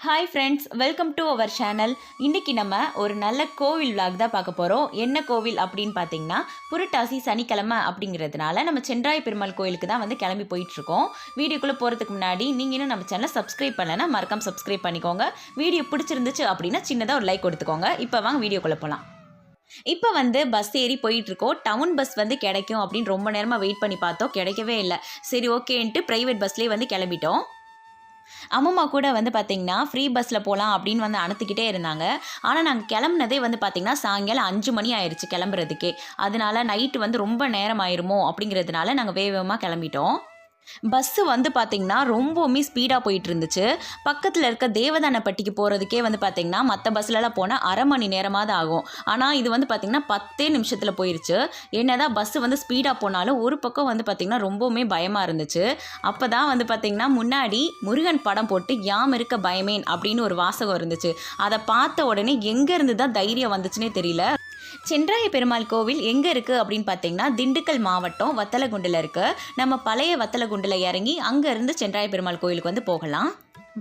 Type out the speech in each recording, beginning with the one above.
Hi friends welcome to our channel இன்றைக்கி நம்ம ஒரு நல்ல கோவில் விளாக் தான் பார்க்க போகிறோம் என்ன கோவில் அப்படின்னு பார்த்தீங்கன்னா புரட்டாசி சனிக்கிழமை அப்படிங்கிறதுனால நம்ம சென்றாய பெருமாள் கோயிலுக்கு தான் வந்து கிளம்பி போயிட்டுருக்கோம். வீடியோக்குள்ளே போகிறதுக்கு முன்னாடி நீங்கள் இன்னும் நம்ம சேனலை சப்ஸ்கிரைப் பண்ணலைன்னா மறக்காம சப்ஸ்கிரைப் பண்ணிக்கோங்க. வீடியோ பிடிச்சிருந்துச்சு அப்படின்னா சின்னதாக ஒரு லைக் கொடுத்துக்கோங்க. இப்போ வாங்க வீடியோக்குள்ளே போகலாம் இப்போ வந்து பஸ் ஏறி போயிட்டுருக்கோம். டவுன் பஸ் வந்து கிடைக்கும் அப்படின்னு ரொம்ப நேரமாக வெயிட் பண்ணி பார்த்தோம். கிடைக்கவே இல்லை. சரி ஓகேன்ட்டு ப்ரைவேட் பஸ்லேயே வந்து கிளம்பிட்டோம். அம்மம்மா கூட வந்து பார்த்திங்கன்னா ஃப்ரீ பஸ்ஸில் போகலாம் அப்படின்னு வந்து அனுத்துக்கிட்டே இருந்தாங்க. ஆனால் நாங்கள் கிளம்புனதே வந்து பார்த்திங்கன்னா சாயங்காலம் அஞ்சு மணி ஆயிடுச்சு கிளம்புறதுக்கே. அதனால நைட்டு வந்து ரொம்ப நேரம் ஆயிருமோ அப்படிங்கிறதுனால நாங்கள் வேகமாக கிளம்பிட்டோம். பஸ்ஸு வந்து பார்த்திங்கன்னா ரொம்பவுமே ஸ்பீடாக போயிட்டு இருந்துச்சு பக்கத்தில் இருக்க தேவதானப்பட்டிக்கு போகிறதுக்கே வந்து பார்த்திங்கன்னா மற்ற பஸ்லலாம் போனால் அரை மணி நேரமாவது ஆகும். ஆனால் இது வந்து பார்த்திங்கன்னா பத்தே நிமிஷத்தில் போயிடுச்சு என்னதான் பஸ்ஸு வந்து ஸ்பீடாக போனாலும் ஒரு பக்கம் வந்து பார்த்திங்கன்னா ரொம்பவுமே பயமாக இருந்துச்சு. அப்போ தான் வந்து பார்த்திங்கன்னா முன்னாடி முருகன் படம் போட்டு யாம் இருக்க பயமேன் அப்படின்னு ஒரு வாசகம் இருந்துச்சு. அதை பார்த்த உடனே எங்கேருந்து தான் தைரியம் வந்துச்சுன்னே தெரியல. சென்றாய பெருமாள் கோவில் எங்கே இருக்குது அப்படின்னு பார்த்தீங்கன்னா திண்டுக்கல் மாவட்டம் வத்தலகுண்டில் இருக்குது நம்ம பழைய வத்தலகுண்டில் இறங்கி அங்கேருந்து சென்றாய பெருமாள் கோவிலுக்கு வந்து போகலாம்.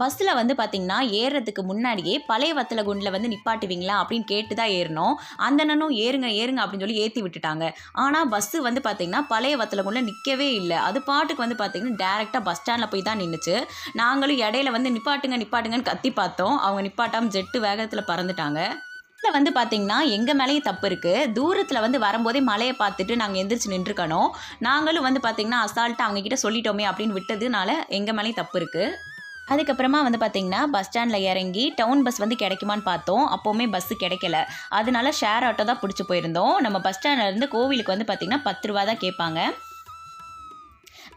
பஸ்ஸில் வந்து பார்த்திங்கன்னா ஏறுறதுக்கு முன்னாடியே பழைய வத்தலகுண்டில் வந்து நிப்பாட்டுவீங்களா அப்படின்னு கேட்டு தான் ஏறினோம் அந்த அண்ணனும் ஏறுங்க ஏறுங்க அப்படின்னு சொல்லி ஏற்றி விட்டுட்டாங்க. ஆனால் பஸ்ஸு வந்து பார்த்திங்கன்னா பழைய வத்தலகுண்டில் நிற்கவே இல்லை. அது பாட்டுக்கு வந்து பார்த்திங்கன்னா டேரெக்டாக பஸ் ஸ்டாண்டில் போய் தான் நின்றுச்சு நாங்களும் இடையில வந்து நிப்பாட்டுங்க நிப்பாட்டுங்கன்னு கத்தி பார்த்தோம். அவங்க நிப்பாட்டாமல் ஜெட்டு வேகத்தில் பறந்துட்டாங்க. இதில் வந்து பார்த்தீங்கன்னா எங்கள் மேலேயும் தப்பு இருக்குது தூரத்தில் வந்து வரும்போதே மலையை பார்த்துட்டு நாங்கள் எந்திரிச்சு நின்றுக்கணும். நாங்களும் வந்து பார்த்திங்கன்னா அசால்ட்டாக அவங்கக்கிட்ட சொல்லிட்டோமே அப்படின்னு விட்டதுனால எங்கள் மேலேயும் தப்பு இருக்குது அதுக்கப்புறமா வந்து பார்த்திங்கன்னா பஸ் ஸ்டாண்டில் இறங்கி டவுன் பஸ் வந்து கிடைக்குமான்னு பார்த்தோம். அப்போவுமே பஸ்ஸு கிடைக்கல. அதனால ஷேர் ஆட்டோ தான் பிடிச்சி போயிருந்தோம். நம்ம பஸ் ஸ்டாண்ட்லேருந்து கோவிலுக்கு வந்து பார்த்திங்கன்னா பத்து ரூபா தான் கேட்பாங்க.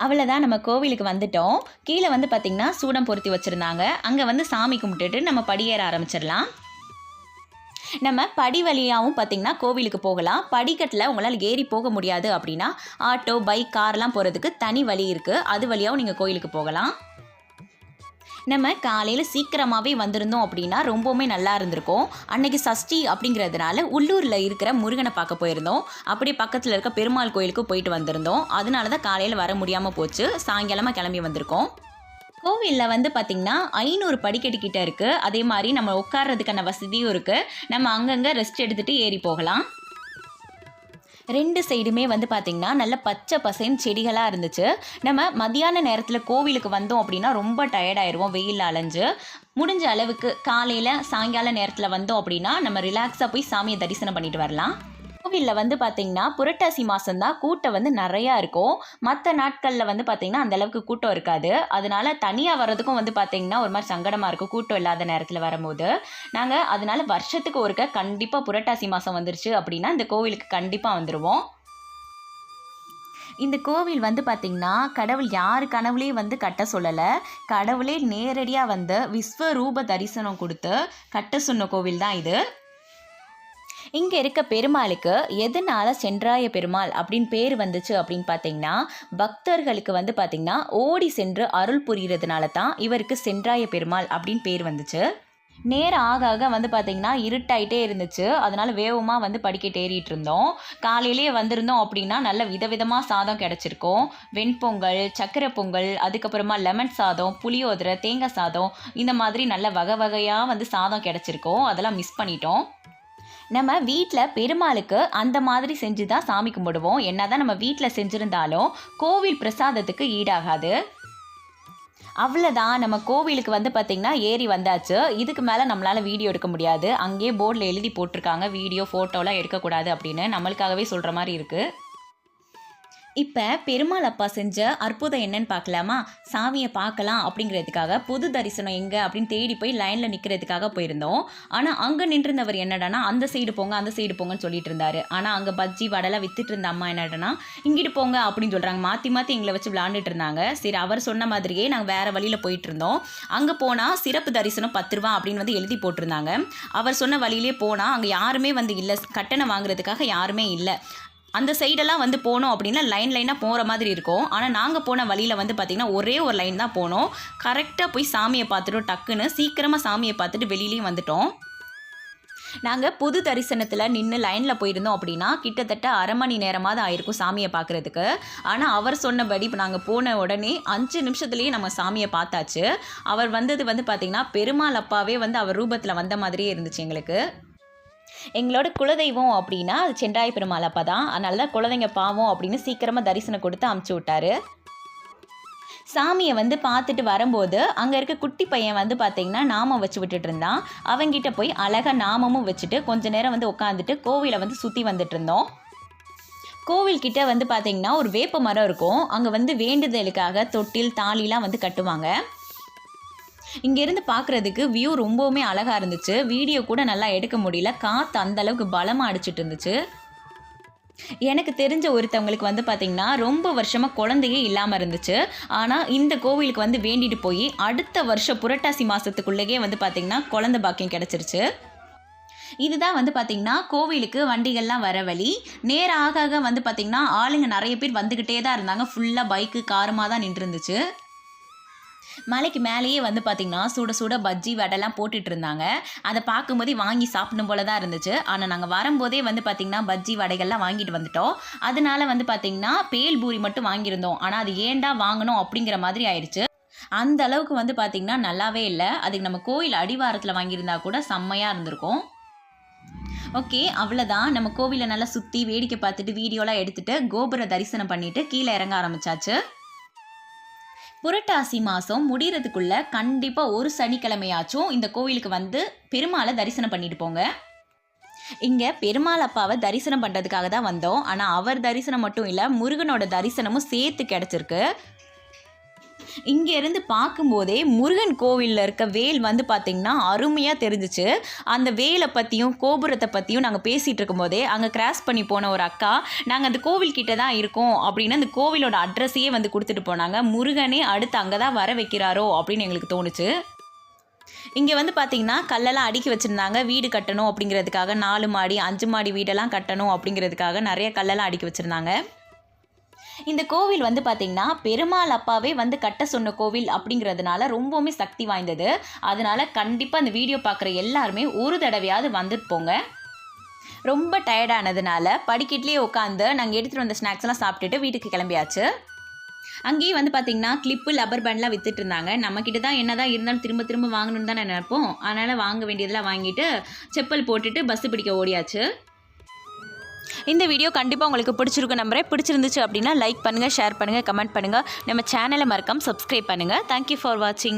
அவ்வளோதான் நம்ம கோவிலுக்கு வந்துட்டோம். கீழே வந்து பார்த்திங்கன்னா சூடம் பொருத்தி வச்சுருந்தாங்க. அங்கே வந்து சாமி கும்பிட்டுட்டு நம்ம படியேற ஆரம்பிச்சிடலாம். நம்ம படி வழியாகவும் பார்த்திங்கன்னா கோவிலுக்கு போகலாம். படிக்கட்டில் உங்களால் ஏறி போக முடியாது அப்படின்னா ஆட்டோ பைக் கார்லாம் போகிறதுக்கு தனி வழி இருக்குது அது வழியாகவும் நீங்கள் கோயிலுக்கு போகலாம். நம்ம காலையில் சீக்கிரமாகவே வந்திருந்தோம் அப்படின்னா ரொம்பவுமே நல்லா இருந்திருக்கும். அன்னைக்கு சஷ்டி அப்படிங்கிறதுனால உள்ளூரில் இருக்கிற முருகனை பார்க்க போயிருந்தோம். அப்படியே பக்கத்தில் இருக்க பெருமாள் கோயிலுக்கு போயிட்டு வந்திருந்தோம். அதனால தான் காலையில் வர முடியாமல் போச்சு. சாயங்காலமாக கிளம்பி வந்திருக்கோம். கோவிலில் வந்து பார்த்திங்கன்னா ஐநூறு படிக்கட்டு கிட்ட இருக்குது அதே மாதிரி நம்ம உட்கார்றதுக்கான வசதியும் இருக்குது நம்ம அங்கங்கே ரெஸ்ட் எடுத்துகிட்டு ஏறி போகலாம். ரெண்டு சைடுமே வந்து பார்த்திங்கன்னா நல்ல பச்சை பசைன்னு செடிகளாக இருந்துச்சு. நம்ம மதியான நேரத்தில் கோவிலுக்கு வந்தோம் அப்படின்னா ரொம்ப டயர்டாயிருவோம் வெயில் அலைஞ்சு. முடிஞ்ச அளவுக்கு காலையில் சாயங்கால நேரத்தில் வந்தோம் அப்படின்னா நம்ம ரிலாக்ஸாக போய் சாமியை தரிசனம் பண்ணிட்டு வரலாம். கோவிலில் வந்து பார்த்திங்கன்னா புரட்டாசி மாதம் தான் கூட்டம் வந்து நிறையா இருக்கும். மற்ற நாட்களில் வந்து பார்த்திங்கன்னா அந்தளவுக்கு கூட்டம் இருக்காது. அதனால தனியாக வர்றதுக்கும் வந்து பார்த்திங்கன்னா ஒரு மாதிரி சங்கடமாக இருக்கும் கூட்டம் இல்லாத நேரத்தில் வரும்போது. நாங்கள் அதனால வருஷத்துக்கு ஒருக்க கண்டிப்பாக புரட்டாசி மாதம் வந்துருச்சு அப்படின்னா இந்த கோவிலுக்கு கண்டிப்பாக வந்துடுவோம் இந்த கோவில் வந்து பார்த்திங்கன்னா கடவுள் யார் கனவுலேயும் வந்து கட்ட சொல்லலை. கடவுளே நேரடியாக வந்து விஸ்வரூப தரிசனம் கொடுத்து கட்ட சொன்ன கோவில் தான் இது. இங்கே இருக்க பெருமாளுக்கு எதனால சென்றாய பெருமாள் அப்படின்னு பேர் வந்துச்சு அப்படின்னு பார்த்தீங்கன்னா பக்தர்களுக்கு வந்து பார்த்திங்கன்னா ஓடி சென்று அருள் புரிகிறதுனால தான் இவருக்கு சென்றாய பெருமாள் அப்படின்னு பேர் வந்துச்சு. நேரம் ஆக ஆக வந்து பார்த்திங்கன்னா இருட்டாயிட்டே இருந்துச்சு. அதனால வேகமாக வந்து படிக்கட்டு ஏறிட்டு இருந்தோம். காலையிலேயே வந்திருந்தோம் அப்படின்னா நல்ல விதவிதமாக சாதம் கிடச்சிருக்கும். வெண்பொங்கல் சக்கரை பொங்கல் அதுக்கப்புறமா லெமன் சாதம் புளியோதரை தேங்காய் சாதம் இந்த மாதிரி நல்ல வகை வகையாக வந்து சாதம் கிடச்சிருக்கோம். அதெல்லாம் மிஸ் பண்ணிட்டோம். நம்ம வீட்டில் பெருமாளுக்கு அந்த மாதிரி செஞ்சு தான் சாமி கும்பிடுவோம். என்ன தான் நம்ம வீட்டில் செஞ்சுருந்தாலும் கோவில் பிரசாதத்துக்கு ஈடாகாது. அவ்வளோதான் நம்ம கோவிலுக்கு வந்து பார்த்திங்கன்னா ஏறி வந்தாச்சு. இதுக்கு மேலே நம்மளால் வீடியோ எடுக்க முடியாது. அங்கேயே போர்டில் எழுதி போட்டிருக்காங்க. வீடியோ ஃபோட்டோலாம் எடுக்கக்கூடாது அப்படின்னு நம்மளுக்காகவே சொல்கிற மாதிரி இருக்குது இப்போ பெருமாள் அப்பா செஞ்ச அற்புதம் என்னன்னு பார்க்கலாமா சாமியை பார்க்கலாம் அப்படிங்கிறதுக்காக பொது தரிசனம் எங்கே அப்படின்னு தேடி போய் லைனில் நிற்கிறதுக்காக போயிருந்தோம். ஆனால் அங்கே நின்றிருந்தவர் என்னடானா அந்த சைடு போங்க அந்த சைடு போங்கன்னு சொல்லிட்டு இருந்தாரு. ஆனால் அங்கே பஜ்ஜி வடலாம் வித்துட்டு இருந்த அம்மா என்னடனா இங்கிட்டு போங்க அப்படின்னு சொல்கிறாங்க மாற்றி மாற்றி எங்களை வச்சு விளாண்டுட்டு இருந்தாங்க. சரி அவர் சொன்ன மாதிரியே நாங்கள் வேறு வழியில் போயிட்டு இருந்தோம். அங்கே போனால் சிறப்பு தரிசனம் பத்து ரூபா அப்படின்னு வந்து எழுதி போட்டிருந்தாங்க. அவர் சொன்ன வழியிலே போனால் அங்கே யாருமே வந்து இல்லை. கட்டணம் வாங்குறதுக்காக யாருமே இல்லை. அந்த சைடெல்லாம் வந்து போனோம் அப்படின்னா லைன் லைனாக போகிற மாதிரி இருக்கும். ஆனால் நாங்கள் போன வழியில் வந்து பார்த்திங்கன்னா ஒரே ஒரு லைன் தான் போனோம். கரெக்டாக போய் சாமியை பார்த்துட்டோம் டக்குன்னு சீக்கிரமாக சாமியை பார்த்துட்டு வெளியிலையும் வந்துட்டோம். நாங்கள் பொது தரிசனத்தில் நின்று லைனில் போயிருந்தோம் அப்படின்னா கிட்டத்தட்ட அரை மணி நேரமாவது ஆயிருக்கும் சாமியை பார்க்குறதுக்கு. ஆனால் அவர் சொன்னபடி இப்போ நாங்கள் போன உடனே அஞ்சு நிமிஷத்துலேயே நம்ம சாமியை பார்த்தாச்சு. அவர் வந்தது வந்து பார்த்திங்கன்னா பெருமாள் அப்பாவே வந்து அவர் ரூபத்தில் வந்த மாதிரியே இருந்துச்சு எங்களுக்கு. எங்களோட குலதெய்வம் அப்படின்னா அது செண்டாய பெருமாள் அப்பா தான் அதனால தான் குலதெய்வ பாவம் அப்படின்னு சீக்கிரமாக தரிசனம் கொடுத்து அமுச்சு விட்டாரு. சாமியை வந்து பார்த்துட்டு வரும்போது அங்கே இருக்க குட்டி பையன் வந்து பார்த்தீங்கன்னா நாமம் வச்சு விட்டுட்டு இருந்தான். அவங்கிட்ட போய் அழகாக நாமமும் வச்சுட்டு கொஞ்ச நேரம் வந்து உட்காந்துட்டு கோவிலை வந்து சுற்றி வந்துட்டு இருந்தோம். கோவில்கிட்ட வந்து பார்த்தீங்கன்னா ஒரு வேப்ப மரம் இருக்கும். அங்கே வந்து வேண்டுதலுக்காக தொட்டில் தாலிலாம் வந்து கட்டுவாங்க. இங்கேருந்து பார்க்குறதுக்கு வியூ ரொம்பவுமே அழகாக இருந்துச்சு. வீடியோ கூட நல்லா எடுக்க முடியல. காற்று அந்தளவுக்கு பலமாக அடிச்சிட்டு இருந்துச்சு. எனக்கு தெரிஞ்ச ஒருத்தவங்களுக்கு வந்து பார்த்திங்கன்னா ரொம்ப வருஷமாக குழந்தையே இல்லாமல் இருந்துச்சு. ஆனால் இந்த கோவிலுக்கு வந்து வேண்டிட்டு போய் அடுத்த வருஷம் புரட்டாசி மாதத்துக்குள்ளேயே வந்து பார்த்திங்கன்னா குழந்தை பாக்கியம் கிடச்சிருச்சு. இதுதான் வந்து பார்த்திங்கன்னா கோவிலுக்கு வண்டிகள்லாம் வர வழி. நேர ஆக ஆக வந்து பார்த்திங்கன்னா ஆளுங்க நிறைய பேர் வந்துக்கிட்டே தான் இருந்தாங்க. ஃபுல்லாக பைக்கு காரமாக தான் நின்றுருந்துச்சு. மலைக்கு மேலேயே வந்து பார்த்திங்கன்னா சுட சுட பஜ்ஜி வடைலாம் போட்டுட்டு இருந்தாங்க அதை பார்க்கும்போதே வாங்கி சாப்பிடும் போல தான் இருந்துச்சு. ஆனால் நாங்கள் வரும்போதே வந்து பார்த்திங்கன்னா பஜ்ஜி வடைகள்லாம் வாங்கிட்டு வந்துட்டோம். அதனால வந்து பார்த்திங்கன்னா பேல் பூரி மட்டும் வாங்கியிருந்தோம். ஆனால் அது ஏன்டா வாங்கணும் அப்படிங்கிற மாதிரி ஆயிடுச்சு அந்த அளவுக்கு வந்து பார்த்திங்கன்னா நல்லாவே இல்லை. அதுக்கு நம்ம கோயில் அடிவாரத்தில் வாங்கியிருந்தா கூட செம்மையாக இருந்திருக்கும். ஓகே அவ்வளோதான் நம்ம கோவிலை நல்லா சுற்றி வேடிக்கை பார்த்துட்டு வீடியோலாம் எடுத்துகிட்டு கோபுர தரிசனம் பண்ணிவிட்டு கீழே இறங்க ஆரம்பிச்சாச்சு. புரட்டாசி மாதம் முடிகிறதுக்குள்ள கண்டிப்பாக ஒரு சனிக்கிழமையாச்சும் இந்த கோவிலுக்கு வந்து பெருமாளை தரிசனம் பண்ணிட்டு போங்க. இங்கே பெருமாள் அப்பாவை தரிசனம் பண்ணுறதுக்காக தான் வந்தோம். ஆனால் அவர் தரிசனம் மட்டும் இல்லை முருகனோட தரிசனமும் சேர்த்து கிடச்சிருக்கு. இங்கேருந்து பார்க்கும்போதே முருகன் கோவிலில் இருக்க வேல் வந்து பார்த்திங்கன்னா அருமையாக தெரிஞ்சிச்சு. அந்த வேலை பற்றியும் கோபுரத்தை பற்றியும் நாங்கள் பேசிகிட்டு இருக்கும்போதே அங்கே கிராஸ் பண்ணி போன ஒரு அக்கா நாங்கள் அந்த கோவில் கிட்ட தான் இருக்கோம் அப்படின்னு அந்த கோவிலோட அட்ரஸையே வந்து கொடுத்துட்டு போனாங்க. முருகனே அடுத்து அங்கே தான் வர வைக்கிறாரோ அப்படின்னு எங்களுக்கு தோணுச்சு. இங்கே வந்து பார்த்தீங்கன்னா கல்லெல்லாம் அடுக்கி வச்சுருந்தாங்க. வீடு கட்டணும் அப்படிங்கிறதுக்காக நாலு மாடி அஞ்சு மாடி வீடெல்லாம் கட்டணும் அப்படிங்கிறதுக்காக நிறைய கல்லெல்லாம் அடுக்கி வச்சுருந்தாங்க. இந்த கோவில் வந்து பார்த்திங்கன்னா பெருமாள் அப்பாவே வந்து கட்ட சொன்ன கோவில் அப்படிங்கிறதுனால ரொம்பவுமே சக்தி வாய்ந்தது. அதனால கண்டிப்பாக அந்த வீடியோ பார்க்குற எல்லாருமே ஒரு தடவையாவது வந்துட்டு போங்க. ரொம்ப டயர்டானதுனால படிக்கட்லேயே உட்காந்து நாங்கள் எடுத்துகிட்டு வந்த ஸ்நாக்ஸ்லாம் சாப்பிட்டுட்டு வீட்டுக்கு கிளம்பியாச்சு. அங்கேயும் வந்து பார்த்தீங்கன்னா கிளிப்பு லப்பர் பேண்ட்லாம் வித்துட்டு இருந்தாங்க. நம்மக்கிட்ட தான் என்ன தான் இருந்தாலும் திரும்ப திரும்ப வாங்கணும்னு தான் நினைப்போம். அதனால் வாங்க வேண்டியதெல்லாம் வாங்கிட்டு செப்பல் போட்டுட்டு பஸ்ஸு பிடிக்க ஓடியாச்சு. இந்த வீடியோ கண்டிப்பாக உங்களுக்கு பிடிச்சிருக்கும் நம்புறேன் பிடிச்சிருந்துச்சு அப்படின்னா லைக் பண்ணுங்கள் ஷேர் பண்ணுங்கள் கமெண்ட் பண்ணுங்கள் நம்ம சேனலை மறக்காமல் சப்ஸ்கிரைப் பண்ணுங்கள் தேங்க்யூ ஃபார் வாட்சிங்